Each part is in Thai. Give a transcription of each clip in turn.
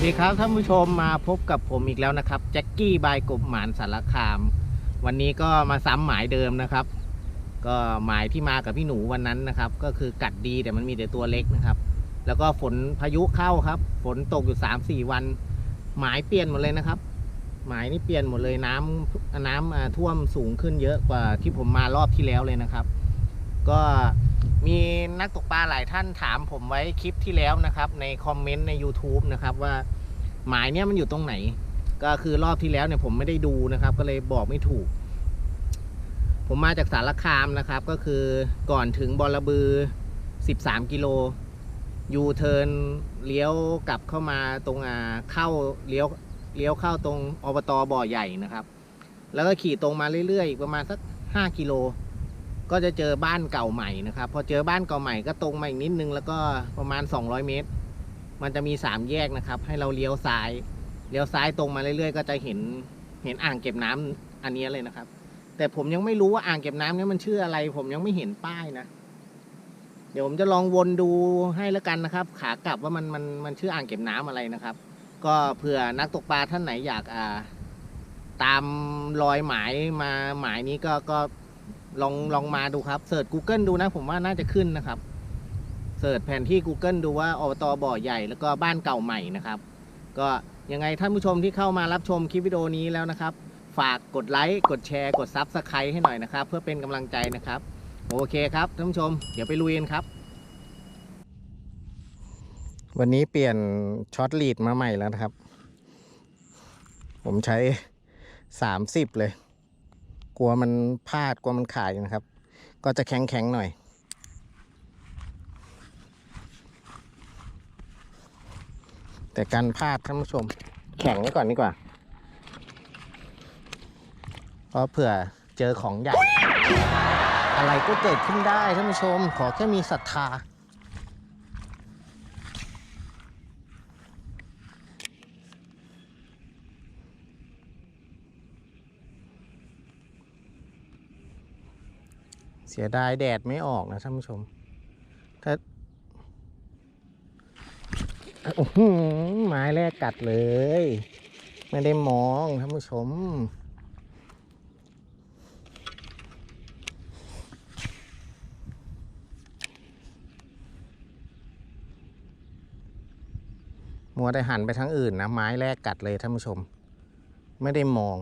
วัสดีครับท่านผู้ชมมาพบกับผมอีกแล้วนะครับแจ็คกี้บายกบหมานสารคาม วันนี้ก็มาซ้ำหมายเดิมนะครับ ก็หมายที่มากับพี่หนูวันนั้นนะครับ ก็คือกัดดีแต่มันมีแต่ตัวเล็กนะครับ แล้วก็ฝนพายุเข้าครับ ฝนตกอยู่สามสี่วัน หมายเปลี่ยนหมดเลยนะครับ หมายนี่เปลี่ยนหมดเลยน้ำน้ำอ่าท่วมสูงขึ้นเยอะกว่าที่ผมมารอบที่แล้วเลยนะครับ ก็ มีนักตกปลาหลายท่านถามผมไว้คลิปที่แล้วนะครับ ในคอมเมนต์ใน YouTube นะครับว่าหมายเนี้ยมันอยู่ตรงไหน ก็คือรอบที่แล้วเนี่ยผมไม่ได้ดูนะครับ ก็เลยบอกไม่ถูก ผมมาจากสารคามนะครับ ก็คือก่อนถึงบอระบือ 13 กิโลยูเทิร์นเลี้ยวกลับเข้ามาตรงอ่าเข้าเลี้ยวเลี้ยวเข้าตรงอบตบ่อใหญ่นะครับ แล้วก็ขี่ตรงมาเรื่อยๆอีกประมาณสัก 5 กิโล ก็จะเจอบ้านเก่าใหม่นะครับ พอเจอบ้านเก่าใหม่ก็ตรงมาอีกนิดนึงแล้วก็ประมาณ 200 เมตร มันจะมี 3 แยกนะครับ ให้เราเลี้ยวซ้าย เลี้ยวซ้ายตรงมาเรื่อยๆ ก็จะเห็นเห็นอ่างเก็บน้ำอันนี้เลยนะครับ แต่ผมยังไม่รู้ว่าอ่างเก็บน้ำนี้มันชื่ออะไร ผมยังไม่เห็นป้ายนะ เดี๋ยวผมจะลองวนดูให้แล้วกันนะครับ ขากลับว่ามันมันมันชื่ออ่างเก็บน้ำอะไรนะครับ ก็เผื่อนักตกปลาท่านไหนอยากอ่าตามรอยหมายมาหมายนี้ก็ก็ ลองลองมาดูครับเสิร์ช Google ดูนะผมว่าน่าจะขึ้นนะครับเสิร์ชแผนที่ Google ดูว่าอบตบ่อใหญ่แล้วก็บ้านเก่าใหม่นะครับ ก็ยังไงท่านผู้ชมที่เข้ามารับชมคลิปวิดีโอนี้แล้วนะครับ ฝากกดไลค์กดแชร์กดซับสไครต์ให้หน่อยนะครับ เพื่อเป็นกำลังใจนะครับ โอเคครับท่านผู้ชม เดี๋ยวไปลุยกันครับ วันนี้เปลี่ยนช็อตลีดมาใหม่แล้วนะครับ ผมใช้ 30 เลย กลัวมันพลาดกลัวมันขาดอยู่นะครับ ก็จะแข็งแข็งหน่อย แต่การพลาดท่านผู้ชม แข็งไว้ก่อนดีกว่าเพราะเผื่อเจอของใหญ่ อะไรก็เกิดขึ้นได้ท่านผู้ชม ขอแค่มีศรัทธา เสียดายแดดไม่ออกนะท่านผู้ชม ถ้าโอ้โหไม้แรกกัดเลย ไม่ได้มองท่านผู้ชม มัวแต่หันไปทางอื่นนะ ไม้แรกกัดเลยท่านผู้ชม ไม่ได้มอง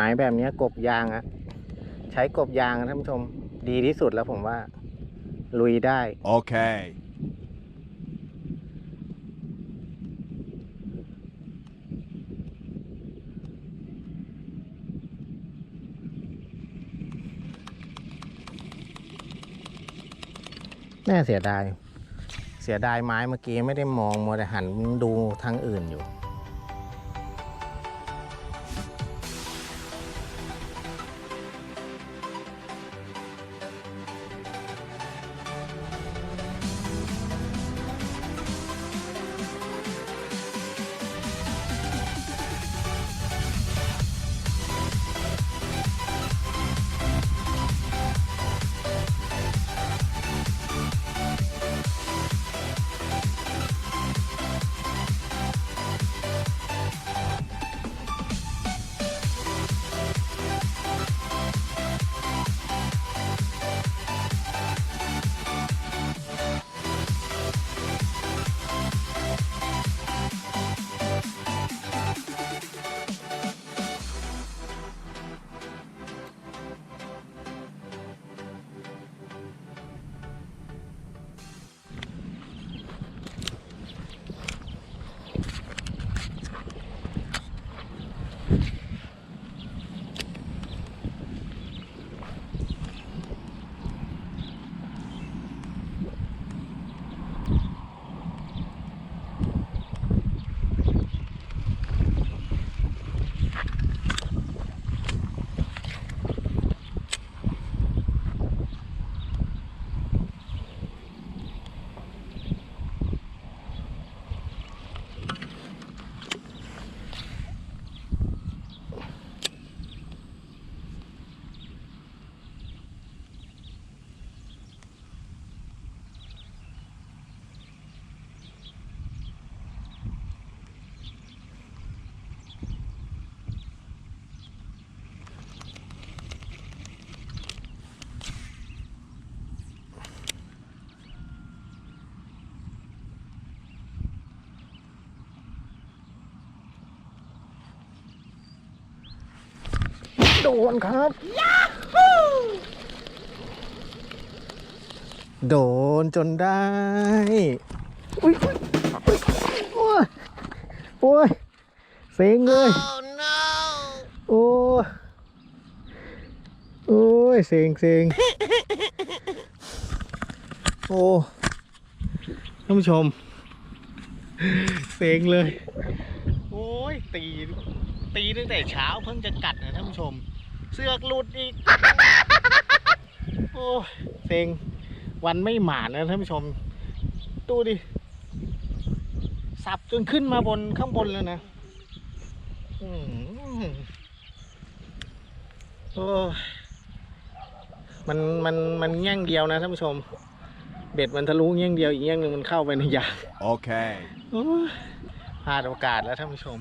หมายแบบเนี้ยกบยางอะใช้กบยางอะท่านผู้ชม ดีที่สุดแล้วผมว่า ลุยได้ Okay. แน่เสียดาย เสียดายไม้เมื่อกี้ไม่ได้มองมัวแต่หันดูทางอื่นอยู่ ดนครับโดนจนได้อุ้ยอุ้ยอุ้ยโอ้ยโอ้ยเซ็งเลย โอ้ยโอ้ยเซ็งเซ็งโอ้ท่านผู้ชมเซ็งเลย โอ้ยตี ตีตั้งแต่เช้าเพิ่งจะกัดนะท่านผู้ชมเสือกหลุดอีก โอ้ยเซ็งวันไม่หมานนะท่านผู้ชม ดูดิ สับจนขึ้นมาบนข้างบนแล้วนะอืมโอ้ยมันมันมันแง่งเดียวนะท่านผู้ชม เบ็ดมันทะลุแง่งเดียวอีกแง่งหนึ่งมันเข้าไปในยาง Okay. โอ้ยพลาดโอกาสแล้วท่านผู้ชม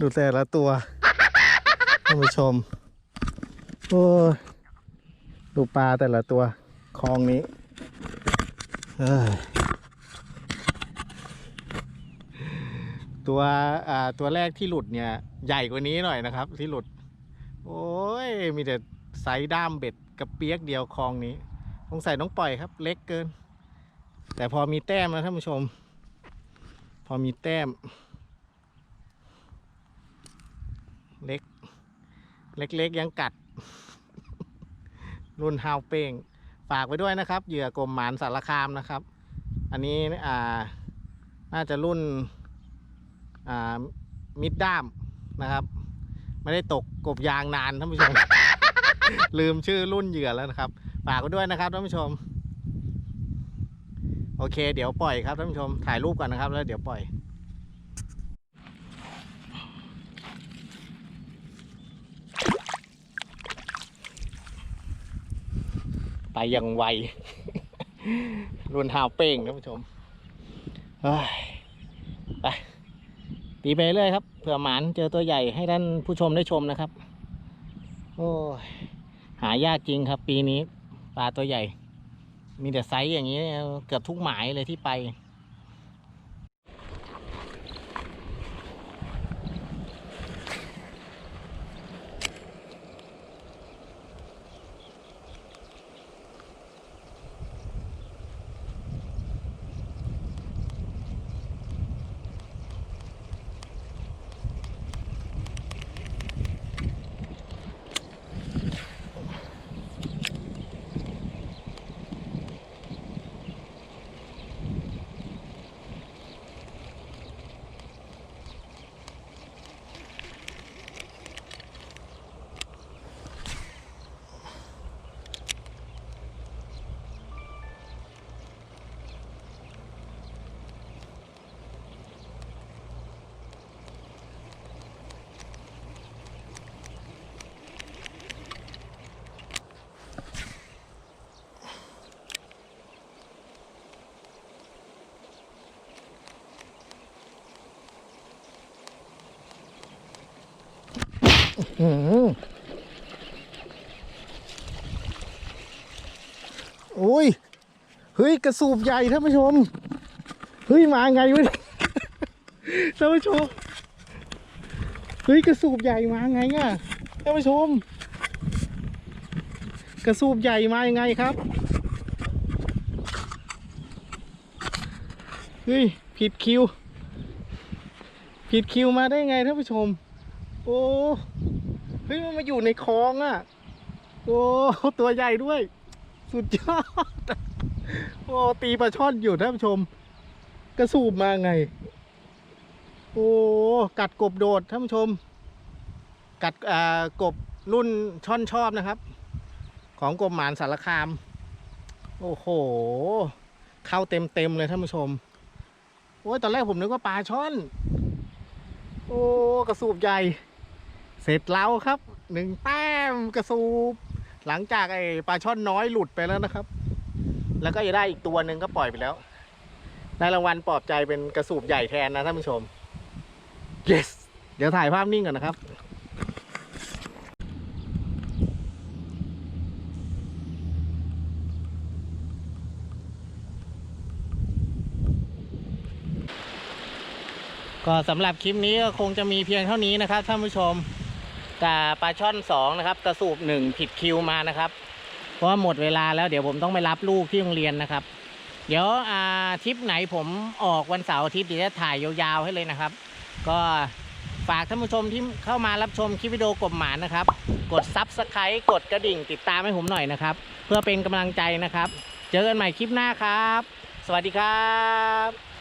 ดูแต่ละตัวท่านผู้ชม โอ้ดูปลาแต่ละตัวคลองนี้เอ้ยตัวอ่าตัวแรกที่หลุดเนี่ย ใหญ่กว่านี้หน่อยนะครับ ที่หลุด โอ้ย มีแต่ไซส์ด้ามเบ็ดกับเปียกเดียวคลองนี้สงสัยต้องปล่อยครับ เล็กเกิน แต่พอมีแต้มนะท่านผู้ชม พอมีแต้ม เล็ก เล็กๆยังกัด รุ่นฮาวเป้งฝากไว้ด้วยนะครับ เหยื่อกลมหมานสารคามนะครับ อันนี้อ่าน่าจะรุ่นอ่ามิดด้ามนะครับ ไม่ได้ตกกบยางนานท่านผู้ชม ลืมชื่อรุ่นเหยื่อแล้วนะครับ ฝากไว้ด้วยนะครับท่านผู้ชม โอเค เดี๋ยวปล่อยครับท่านผู้ชมถ่ายรูปก่อนนะครับ แล้วเดี๋ยวปล่อยไปอย่างไวรุนฮาวเป้งท่านผู้ชมไปตีไปเรื่อยครับ เผื่อหมานเจอตัวใหญ่ให้ท่านผู้ชมได้ชมนะครับ โอ้หายากจริงครับ ปีนี้ปลาตัวใหญ่ มีแต่ไซส์อย่างนี้ เกือบทุกหมายเลยที่ไป โอ้ย เฮ้ย กระสูบใหญ่ท่านผู้ชม เฮ้ย มาไงวะท่านผู้ชม เฮ้ย กระสูบใหญ่มาไงอะท่านผู้ชม กระสูบใหญ่มายังไงครับ เฮ้ย ผิดคิว ผิดคิวมาได้ไงท่านผู้ชม โอ้ เฮ้ยมันมาอยู่ในคลองอะ โอ้ตัวใหญ่ด้วย สุดยอด โอ้ตีปลาช่อนอยู่ท่านผู้ชม กระสูบมาไง โอ้กัดกบโดดท่านผู้ชม กัดอ่ากบรุ่นช่อนชอบนะครับ ของกรมหมานสารคาม โอ้โห เข้าเต็มเต็มเลยท่านผู้ชม โอ้ยตอนแรกผมนึกว่าปลาช่อน โอ้กระสูบใหญ่ เสร็จแล้วครับหนึ่งแต้มกระสูบหลังจากไอ้ปลาช่อนน้อยหลุดไปแล้วนะครับ แล้วก็จะได้อีกตัวหนึ่งก็ปล่อยไปแล้วได้รางวัลปลอบใจเป็นกระสูบใหญ่แทนนะท่านผู้ชม yes เดี๋ยวถ่ายภาพนิ่งก่อนนะครับก็สำหรับคลิปนี้ก็คงจะมีเพียงเท่านี้นะครับท่านผู้ชม กับปลาช่อนสองนะครับ กระสูบหนึ่งผิดคิวมานะครับ เพราะว่าหมดเวลาแล้วเดี๋ยวผมต้องไปรับลูกที่โรงเรียนนะครับ เดี๋ยวอาทริปไหนผมออกวันเสาร์อาทิตย์เดี๋ยวจะถ่ายยาวๆให้เลยนะครับ ก็ฝากท่านผู้ชมที่เข้ามารับชมคลิปวิดีโอกบหมานนะครับ กดซับสไครต์กดกระดิ่งติดตามให้ผมหน่อยนะครับ เพื่อเป็นกำลังใจนะครับ เจอกันใหม่คลิปหน้าครับ สวัสดีครับ